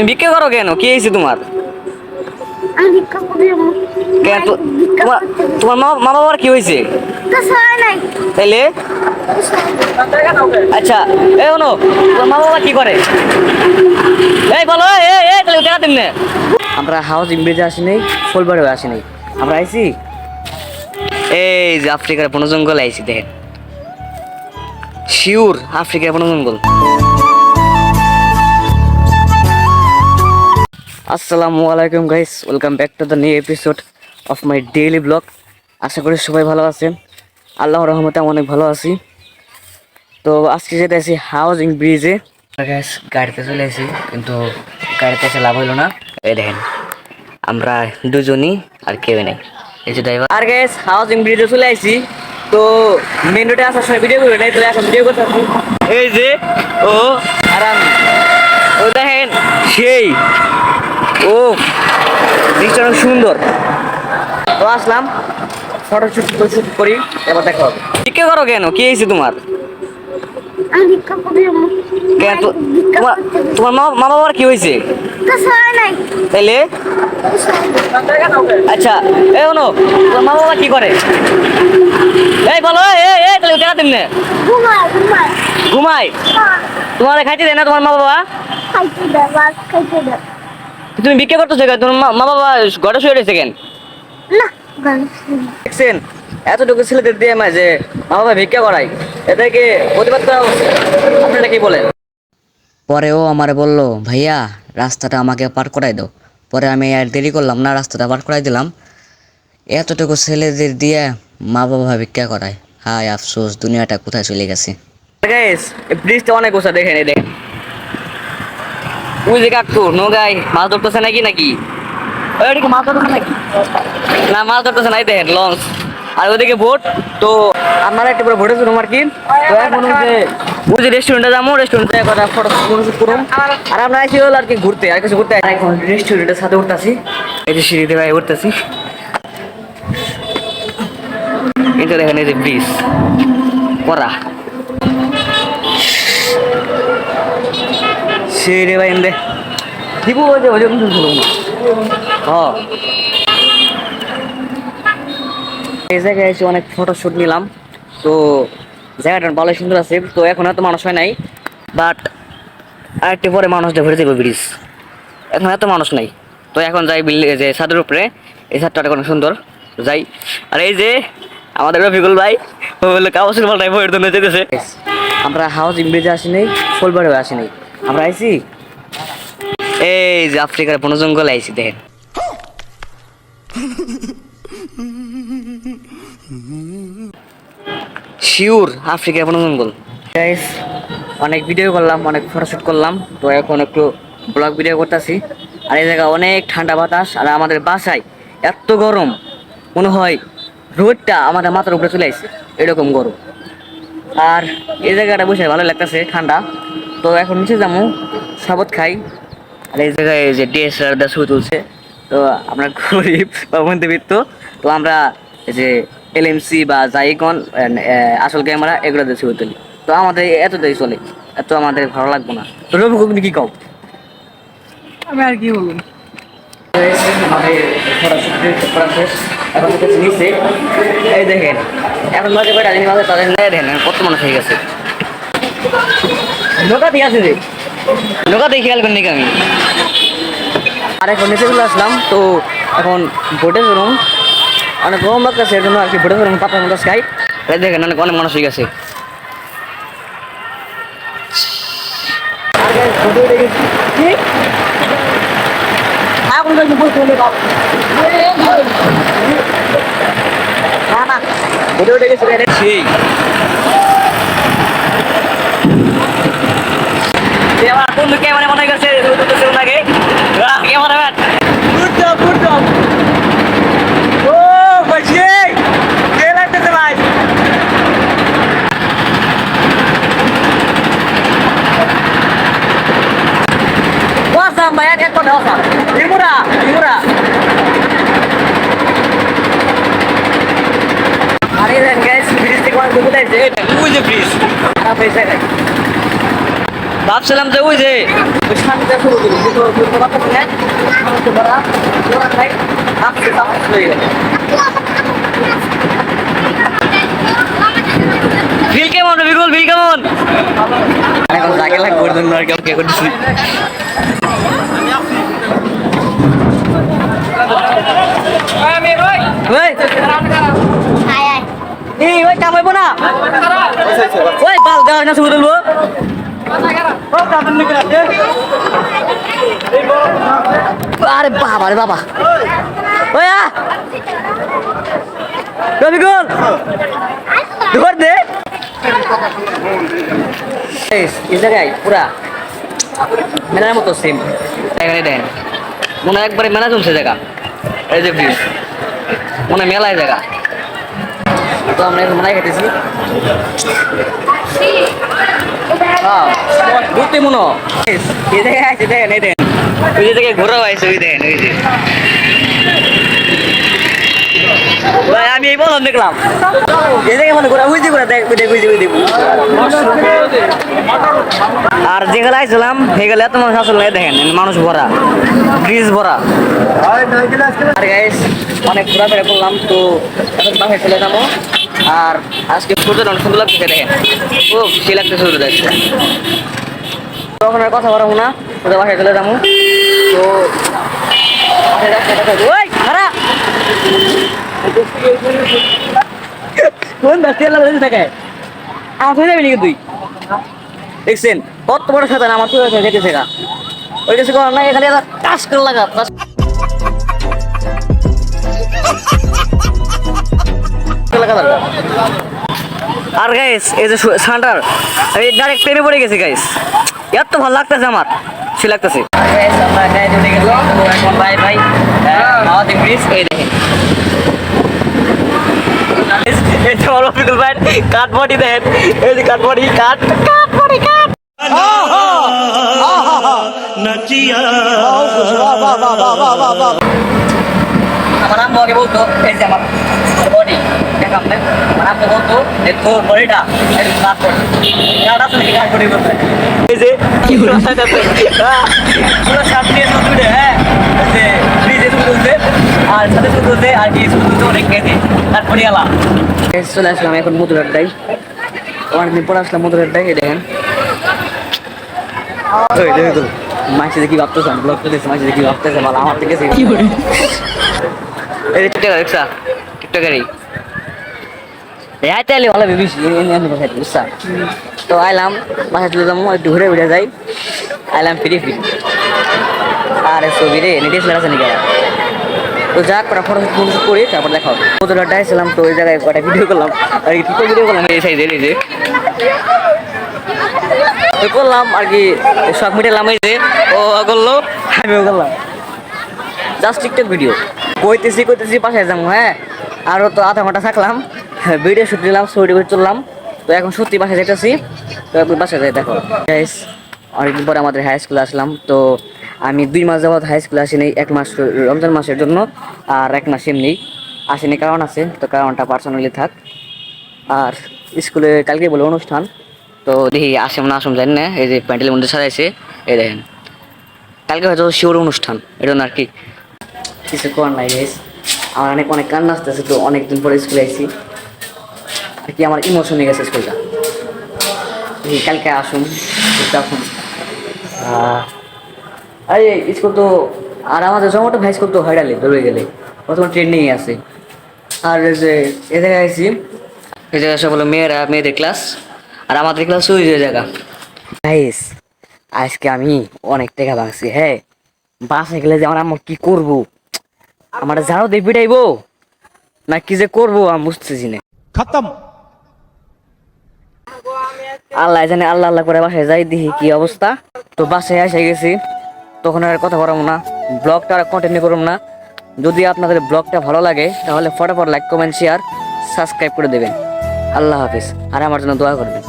তুমি ভিক্ষা করো কেন? কি হয়েছে তোমার? কেন তোমার মা মা বাবার কি হয়েছে? তাইলে? আচ্ছা এই শোনো তোমার মা বাবা কি করে? এই বলো এই এই তাহলে টাকা দিন আমরা হাউস ইংরেজি আসি নাই ফুলবাড়িও আসি নাই আমরা আইছি? এই যে আফ্রিকার বন জঙ্গল আইছি দেখেন। শিওর আফ্রিকার বন জঙ্গল আসসালামু আলাইকুম guys welcome back to the new episode of my daily blog আশা করি সবাই ভালো আছেন। আল্লাহ রহমতে আমি অনেক ভালো আছি। তো আজকে যেতে আছি হাউজিং ব্রিজে গ্যাস গাড়িতে চলে আসি কিন্তু গাড়িতে এসে লাভ হইল না। এই দেখেন আমরা দুজনই আর কেউ নেই। এই যে ড্রাইভার আর গ্যাস হাউজিং ব্রিজে চলে আসি তো মেন রোডে আসার সময় ভিডিও করে নাই তো এখন ভিডিও করতে। এই যে ও আর আমি ও দেখেন। সেই। ও জিনিসটা অনেক সুন্দর। তো আসলাম। ফটো শুট শুট করি এবার দেখা হবে। ভিক্ষা করো কেন? কি হয়েছে তোমার? কেন? তোমার মা মা বাবার কি হয়েছে? তো সবাই নাই। তাইলে? আচ্ছা এই শোনো তোমার মা বাবা কি করে? এই বলো এই তাহলে টাকা দিন ঘুমায়? হ্যাঁ, তোমার খাইতে দেয় না তোমার মা বাবা? খাইতে দে ভাত খাইতে দে। তুমি ভিক্ষা করতেছো কেন? তোমার মা- মা বাবা ঘরে শুয়ে রয়েছে কেন? না গান শুনি। দেখছেন এতটুকু ছেলেদের দিয়ে আমার যে মা বাবা ভিক্ষা করাই এটাকে প্রতিবাদ করা। আপনারা কি বলেন? পরে ও আমারে বলল ভাইয়া রাস্তাটা আমাকে পার করাই দাও। পরে আমি আর দেরি করলাম না রাস্তাটা পার করাই দিলাম। এতটুকু ছেলেদের দিয়ে মা বাবা ভিক্ষা করায়। হায় আফসোস দুনিয়াটা কোথায় চলে গেছে? ব্রিজটা অনেক উঁচা দেখেন এই দেখেন। ওই যে কাকু নৌকায় মাছ ধরতেছে নাকি নাকি? ওইদিকে মাছ ধরতেছে নাকি? না মাছ ধরতেছে নাই দেখেন লঞ্চ। আর ওইদিকে বোট তো আপনারা একটা পুরো ভোটে শুনুন আর কি তো এখন ওই যে ওই যে রেস্টুরেন্টে যাব রেস্টুরেন্টে কথা ফটো করুন আর আমরা আইসি হলো আর কি ঘুরতে আর কিছু ঘুরতে। এখন রেস্টুরেন্টের সাথে উঠতেছি। এই যে সিঁড়িতে ভাই উঠতেছি। এটা দেখেন এই যে ব্রিজ করা। সিঁড়ি ভাই এমনি দিব যে শুনুন হ্যাঁ এই জায়গায় এসে অনেক ফটো শুট নিলাম। তো জায়গাটা ভালো সুন্দর আছে। তো এখন এত মানুষ হয় নাই। বাট আরেকটু পরে মানুষটা ভরে দেবে ব্রিজ এখন এত মানুষ নাই। তো এখন যাই বিল্ডিং যে ছাদের উপরে। এই ছাদটা অনেক সুন্দর। যাই। আর এই যে আমাদের রফিকুল ভাই কাগজের বলটাই বইয়ের জন্য যেতেছে। আমরা হাউজিং ব্রিজে আসি নাই ফুলবাড়িও আসি নাই আমরা আইছি? এই যে আফ্রিকার বন জঙ্গলে আইছি, দেখেন। শিওর আফ্রিকার বন জঙ্গল। গাইস অনেক ভিডিও করলাম, অনেক ফটোশুট করলাম। তো এখন একটু ব্লগ ভিডিও করতেছি। আর এই জায়গা অনেক ঠান্ডা বাতাস, আর আমাদের বাসায় এত গরম। মনে হয় রোদটা আমাদের মাথার উপরে চলে আসছে এরকম গরম। আর এই জায়গাটা বসে ভালো লাগতেছে, ঠান্ডা। তো এখন নিচে যাব শরবত খাই। আর এই জায়গায় যে ডিএসএলআর দা ছবি তুলছে তো আমরা গরিব বা মধ্যবিত্ত তো আমরা এই যে এলএমসি বা জাইকন আসল ক্যামেরা এগুলো দিয়ে ছবি তুলি। তো আমাদের এতটাই চলে এত আমাদের ভালো লাগবে না। তো রবি তুমি কি কও? আমি আর কি বলব? এখন নিচে এই দেখেন এখন মাঝে কয়টা? জিনিস আছে তাদের নেই দেখেন কত মানুষ হয়ে গেছে। নৌকা দিয়ে আছে রে নৌকা দিয়ে খেয়াল করিনি আমি। আর এখন নিচে চলে আসলাম? তো এখন বোটে চলুন অনেক গরম লাগতেছে এর জন্য আর কি বোটে চলুন পাতার মতো খাই দেখেন অনেক অনেক মানুষ হয়ে গেছে। আর guys, photo উঠে গেছি। কি? এখন কিন্তু বলতে হলে বাপ। না না উঠে উঠে গেছে রে সেই এবার কোন ক্যামেরা মনে উঠতেছে ওনাকে। Cameraman good job good job. ও বাজে কে লাগতেছে ভাই? Wasam, ভাই এক করে wasam. Limura, limura. আরে দেন গাইস ব্রিজ থেকে অনেক দূরে যাইছে এই ওই যে ব্রিজ। খারাপ হয়েছে ভাবছিলাম যে ওই যে বিল কেমন বিগুল বিল কেমন? এখন জাগে লাগ করে দেন আর কেউ কে আয়। এই ওই কামাইবো না? ওই বাল গাছ না শুরু তুলবো? আরে বাবা রে বাবা। আ। রবিকুল ধর দে। এই জায়গায়, পুরা। মেলার মতো সেম এখানে মনে হয় একবারে মেলা জমছে জায়গা। এই যে ব্রিজ মনে মেলায় জায়গা। তো আমরা মেলায় খেতেছি মনে জায়গায় আছে দেখেন এই ওই ওই ওই যে আমি এই বললাম দেখলাম এই জায়গায় দেখ দেখ আর যেগুলো আইছিলাম সেগুলো এত মানুষ আসলে দেখেন মানুষ ভরা ব্রিজ ভরা আর গাইস অনেক ঘোরাফেরা করলাম, তো এখন বাসায় চলে যাব। আর আজকে সূর্যটা অনেক সুন্দর লাগছে দেখেন। ও সে লাগছে সূর্য দেখছে তখন আর কথা বলব না ওদের বাসায় চলে যাব। তো আমার তুই? দেখছেন, কত বড় আমার ওই লাগা আর গাইস এই যে সান্টার এই ডাইরেক্ট প্রেমে পড়ে গেছে গাইস এত ভালো লাগতেছে আমার সে লাগতেছে ভাই ভাই ব্রিজ এই দেখেন ভাই কাঠ বডি দেখেন এই যে কাঠ বডি কাঠ কাঠ বডি কাঠ আমার আম্মু বলতো এই যে আমার বডি দেখাম না আমার আম্মু বলতো যে তোর বডিটা একটু কাজ করে কাঠ আসলে কি কাজ করে বলতে এই যে কি হলো? পুরো সাত দিয়ে দুটো হ্যাঁ এই ফ্রিজে তুলতে আর সাথে তুলতে আর কি তুলতে অনেক কেজি তারপরে এলাম চলে আসলাম এখন মধুর আড্ডায় অনেকদিন পরে আসলাম মধুর আড্ডায় এই দেখেন ওই দেখে ভাবতেছে ব্লগ করতেছি মাসি দেখি ভাবতেছে ভালো আমার থেকে কি এই টিকটকার দেখছা? টিকটকারই রাইতে আইলে ভালো ভেবেছি বুঝছা? তো আইলাম, বাসায় চলে যাব একটু ঘুরে ঘুরে যাই। আইলাম ফিরি ফিরি। আরে ছবি রে নেটিস মেলা আছে নাকি তো যাক, কটা ফটো ফটো করি, তারপর দেখা হবে। কত ডাটা আসলাম তো ওই জায়গায় কটা ভিডিও করলাম। আর কি কি ভিডিও করলাম, এই সাইজের এই যে। করলাম, আর কি শখ মিটালাম এই যে। ও, করল। আমিও করলাম। জাস্ট টিকটক ভিডিও কইতেছি কইতেছি, বাসায় যাব হ্যাঁ? আরও তো আধা ঘণ্টা থাকলাম। ভিডিও শুট দিলাম, ছবি করে তুললাম। তো এখন সত্যি বাসায় যেতেছি তো এখন বাসায় যাই, দেখো। গাইস অনেকদিন পরে আমাদের হাই স্কুলে আসলাম। তো আমি দুই মাস যাবত হাই স্কুলে আসিনি, এক মাস রমজান মাসের জন্য, আর এক মাস এমনি আসিনি, কারণ আছে। তো কারণটা পার্সোনালি থাক। আর স্কুলে কালকে বলে অনুষ্ঠান। তো দেখি আসেম না আসম জানি না, এই যে প্যান্ডেলের মধ্যে সাজাইছে, এই দেখেন। কালকে হয়তো শিওর অনুষ্ঠান, এটা আর কি। কিছু করার নাই গাইস আমার অনেক অনেক কান্না আসতেছে তো অনেক দিন পরে স্কুলে আইছি। আর কি আমার ইমোশন হয়ে গেছে স্কুলটা কালকে আসুন আসুন। আরে স্কুল তো আর আমাদের জমাটো ভাই স্কুল তো হাইডালে ধরে গেলে। বর্তমান ট্রেন্ডিং আছে আর যে, এ জায়গায় আছি এই জায়গায় সব হলো মেয়েরা, মেয়েদের ক্লাস আর আমাদের ক্লাস ওই যে জায়গা। গাইস আজকে আমি অনেক টাকা ভাঙছি হ্যাঁ? বাসে গেলে যে আমার আম্মা কি করব? আমার ঝাড়ও দিয়ে পিটাইব? না কি যে করব আমি বুঝতেছি না। খতম। আল্লাহ জানে আল্লাহ আল্লাহ করে বাসায় যাই দেখি কি অবস্থা। তো বাসায় এসে গেছি। তখন আর কথা বলব না। ব্লগটা আর কন্টিনিউ করব না। যদি আপনাদের ব্লগটা ভালো লাগে তাহলে ফটাফট লাইক কমেন্ট শেয়ার সাবস্ক্রাইব করে দেবেন। আল্লাহ হাফিজ। আর আমার জন্য দোয়া করবেন।